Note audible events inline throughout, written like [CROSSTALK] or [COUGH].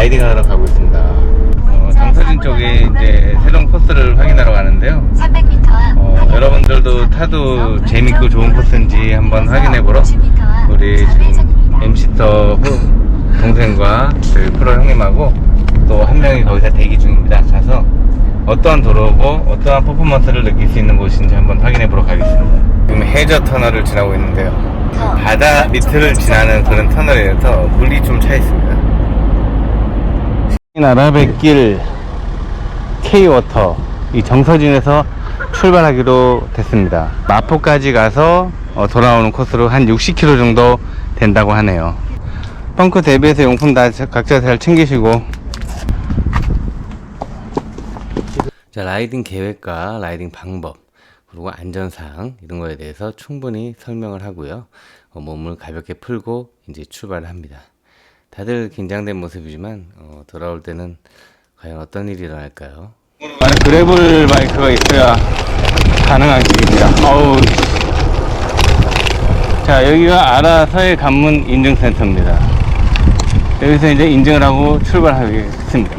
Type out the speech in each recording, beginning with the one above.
라이딩 하러 가고 있습니다. 어, 정서진 쪽에 이제 새로운 코스를 확인하러 가는데요. 300m 앞 어, 여러분들도 타도 재밌고 좋은 코스인지 한번 확인해 보러 우리 지금 MC터 후 동생과 저희 프로 형님하고 또 한 명이 거기서 대기 중입니다. 가서 어떠한 도로고 어떠한 퍼포먼스를 느낄 수 있는 곳인지 한번 확인해 보러 가겠습니다. 지금 해저 터널을 지나고 있는데요. 바다 밑을 지나는 그런 터널이라서 물이 좀 차 있습니다. 아라뱃길 K워터 이 정서진에서 출발하기로 됐습니다. 마포까지 가서 어, 돌아오는 코스로 한 60km 정도 된다고 하네요. 펑크 대비해서 용품 다 각자 잘 챙기시고 자 라이딩 계획과 라이딩 방법 그리고 안전사항 이런 거에 대해서 충분히 설명을 하고요. 어, 몸을 가볍게 풀고 이제 출발을 합니다. 다들 긴장된 모습이지만 어, 돌아올 때는 과연 어떤 일이 일어날까요? 그래블 마이크가 있어야 가능한 길입니다. 어우. 자, 여기가 아라서의 관문 인증센터입니다. 여기서 이제 인증을 하고 출발하겠습니다.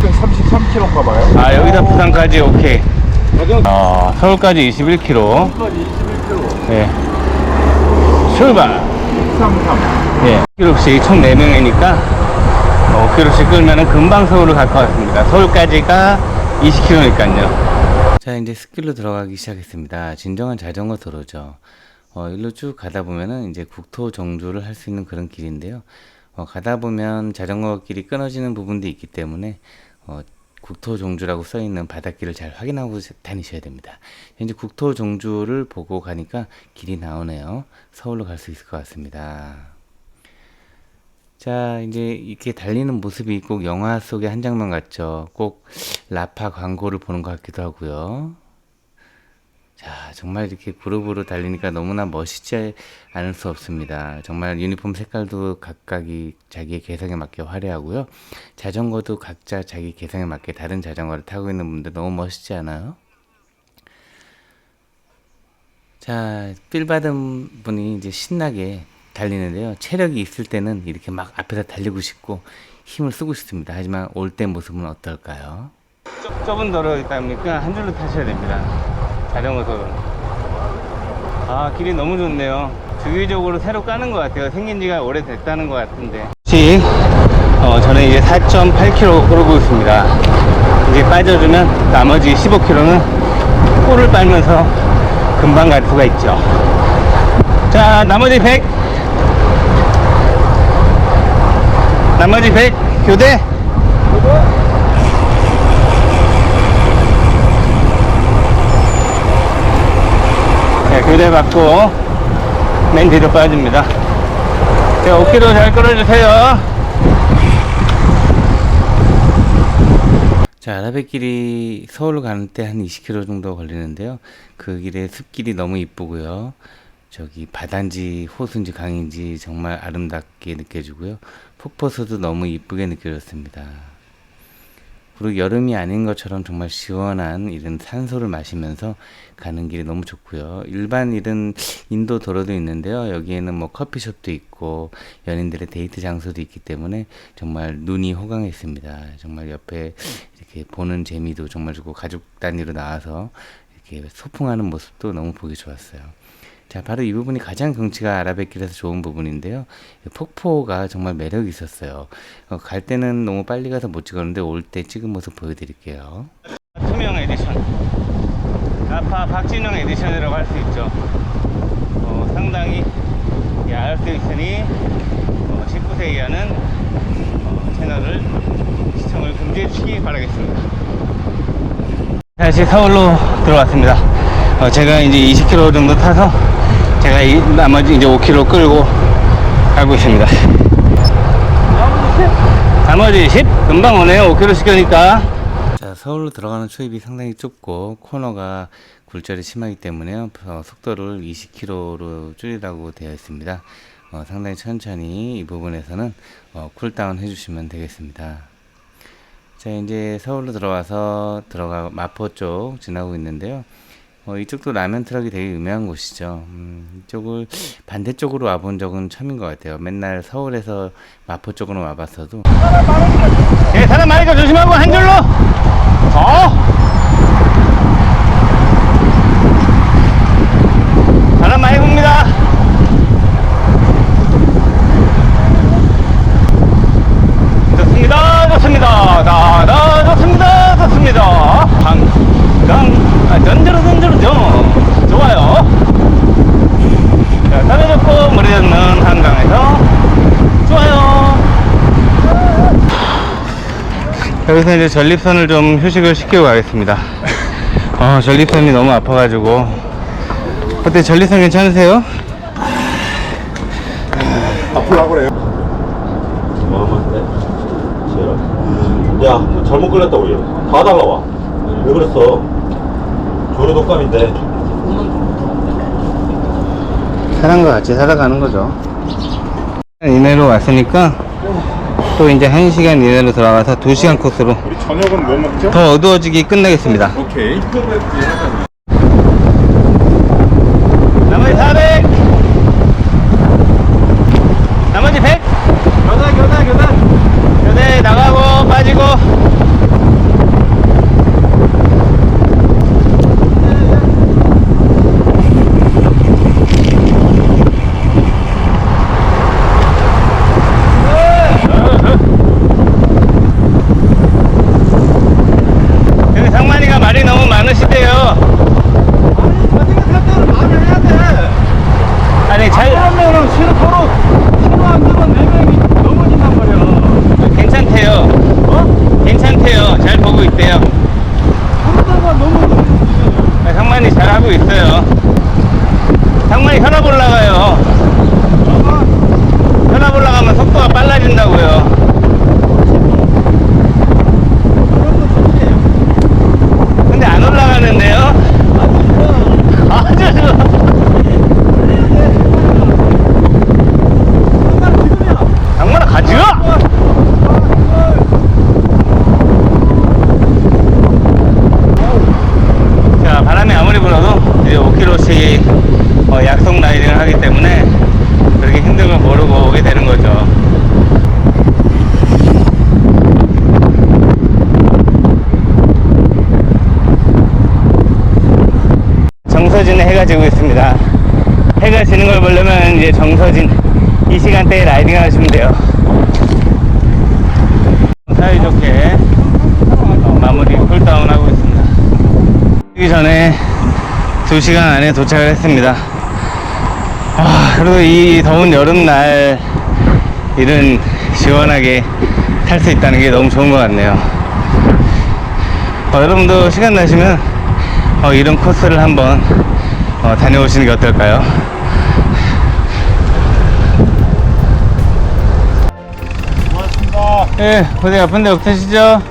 33km인가 봐요. 아, 여기서 부산까지 오케이. 아, 서울까지 21km. 21km. 예. 출발! 633. 예. 5km씩 총 4명이니까 5km씩 끌면은 금방 서울을 갈 것 같습니다. 서울까지가 20km니까요. 자, 이제 숲길로 들어가기 시작했습니다. 진정한 자전거 도로죠. 어, 일로 쭉 가다 보면은 이제 국토 정주를 할 수 있는 그런 길인데요. 어, 가다 보면 자전거 길이 끊어지는 부분도 있기 때문에 어, 국토 종주라고 써 있는 바닷길을 잘 확인하고 다니셔야 됩니다. 현재 국토 종주를 보고 가니까 길이 나오네요. 서울로 갈 수 있을 것 같습니다. 자, 이제 이렇게 달리는 모습이 꼭 영화 속의 한 장면 같죠. 꼭 라파 광고를 보는 것 같기도 하고요. 자, 정말 이렇게 그룹으로 달리니까 너무나 멋있지 않을 수 없습니다. 정말 유니폼 색깔도 각각이 자기의 개성에 맞게 화려하고요. 자전거도 각자 자기 개성에 맞게 다른 자전거를 타고 있는 분들 너무 멋있지 않아요? 자, 필 받은 분이 이제 신나게 달리는데요. 체력이 있을 때는 이렇게 막 앞에서 달리고 싶고 힘을 쓰고 싶습니다. 하지만 올 때 모습은 어떨까요? 좁은 도로이다 보니까 한 줄로 타셔야 됩니다. 자전거 도로. 아, 길이 너무 좋네요. 주기적으로 새로 까는 것 같아요. 생긴 지가 오래됐다는 것 같은데. 혹시, 어, 저는 이제 4.8km 끌고 있습니다. 이제 빠져주면 나머지 15km는 꿀을 빨면서 금방 갈 수가 있죠. 자, 나머지 100. 나머지 100 교대. 네, 교대 받고 맨 뒤로 빠집니다. 자, 5km 잘 끌어주세요. 자, 아라뱃길이 서울로 가는 때 한 20km 정도 걸리는데요. 그 길에 숲길이 너무 이쁘고요. 저기 바다인지 호수인지 강인지 정말 아름답게 느껴지고요. 폭포수도 너무 이쁘게 느껴졌습니다. 그리고 여름이 아닌 것처럼 정말 시원한 이런 산소를 마시면서 가는 길이 너무 좋고요. 일반 이런 인도 도로도 있는데요. 여기에는 뭐 커피숍도 있고 연인들의 데이트 장소도 있기 때문에 정말 눈이 호강했습니다. 정말 옆에 이렇게 보는 재미도 정말 좋고 가족 단위로 나와서 이렇게 소풍하는 모습도 너무 보기 좋았어요. 자, 바로 이 부분이 가장 경치가 아라뱃길에서 좋은 부분인데요. 이 폭포가 정말 매력이 있었어요. 어, 갈 때는 너무 빨리 가서 못 찍었는데 올 때 찍은 모습 보여드릴게요. 투명 에디션. 아파 박진영 에디션이라고 할 수 있죠. 어, 상당히 알수 있으니 어, 19세 이하는 어, 채널을 시청을 금지해 주시기 바라겠습니다. 다시 서울로 들어왔습니다. 어, 제가 이제 20km 정도 타서 제가 이, 나머지 이제 5km 끌고 가고 있습니다. 나머지 10? 금방 오네요. 5km씩 가니까. 자, 서울로 들어가는 초입이 상당히 좁고 코너가 굴절이 심하기 때문에요. 어, 속도를 20km로 줄이라고 되어 있습니다. 어, 상당히 천천히 이 부분에서는 어, 쿨다운 해주시면 되겠습니다. 자, 이제 서울로 들어와서 들어가 마포 쪽 지나고 있는데요. 어, 이쪽도 라면 트럭이 되게 유명한 곳이죠. 음, 이쪽을 반대쪽으로 와본 적은 처음인 것 같아요. 맨날 서울에서 마포 쪽으로 와봤어도. 예, 사람 많으니까 조심하고 한 줄로. 어. 바람 많이 붑니다. 좋습니다, 좋습니다. 다, 다, 좋습니다, 좋습니다. 강강, 아, 던져로 던져로 죠 좋아요. 자, 떨어졌고 물이 젖는 한강에서 좋아요. 여기서 이제 전립선을 좀 휴식을 시키고 가겠습니다. [LAUGHS] 어, 전립선이 너무 아파가지고. 어때, 전립선 괜찮으세요? 아프려고 그래요. 야 잘못 걸렸다고 얘. 다 달라와 왜 그랬어 조류 독감인데 사람과 같이 살아가는 거죠. 이내로 왔으니까 또 이제 1시간 이내로 돌아가서 2시간 코스로 우리 저녁은 뭐 먹죠? 더 어두워지기 끝내겠습니다. 오케이. 나머지 400! 나머지 100! 교다 교다 교다. 교대 나가고 빠지고 여기 상만이가 말이 너무 많으시대요 아니 잘 그러면은 싫어 서로 싫어 안 되면 네 명이 넘어진단 말이야. 괜찮대요 어? 괜찮대요 잘 보고 있대요 그러다가 넘어. 네, 상만이 잘 하고 있어요. 상만이 혈압 올라가요. 혈압 올라가면 속도가 빨라진다고요. 근데 안 올라가는데요? 아주 좋아. 상만아 가지마! 자, 바람이 아무리 불어도 이제 5km씩 어, 약속 라이딩을 하기 때문에 그렇게 힘든 걸 모르고 오게 되는 거죠. 정서진에 해 가 지고 있습니다. 해가 지는 걸 보려면 이제 정서진 이 시간대에 라이딩 하시면 돼요. 사이좋게 어, 마무리 쿨다운 하고 있습니다. 뛰기 전에 2시간 안에 도착을 했습니다. 아, 그래도 이 더운 여름날 이런 시원하게 탈 수 있다는 게 너무 좋은 것 같네요. 어, 여러분도 시간 나시면 어, 이런 코스를 한번 어, 다녀오시는 게 어떨까요? 고맙습니다. 예, 어디 아픈데 없으시죠?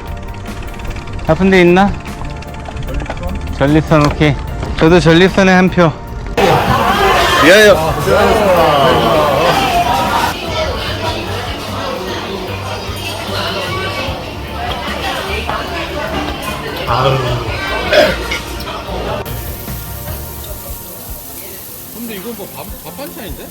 아픈데 있나? 전립선 오케이. 저도 전립선에 한 표. 위하여. 근데 뭐 밥, 밥 반찬인데?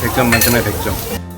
백점 만점에 100점.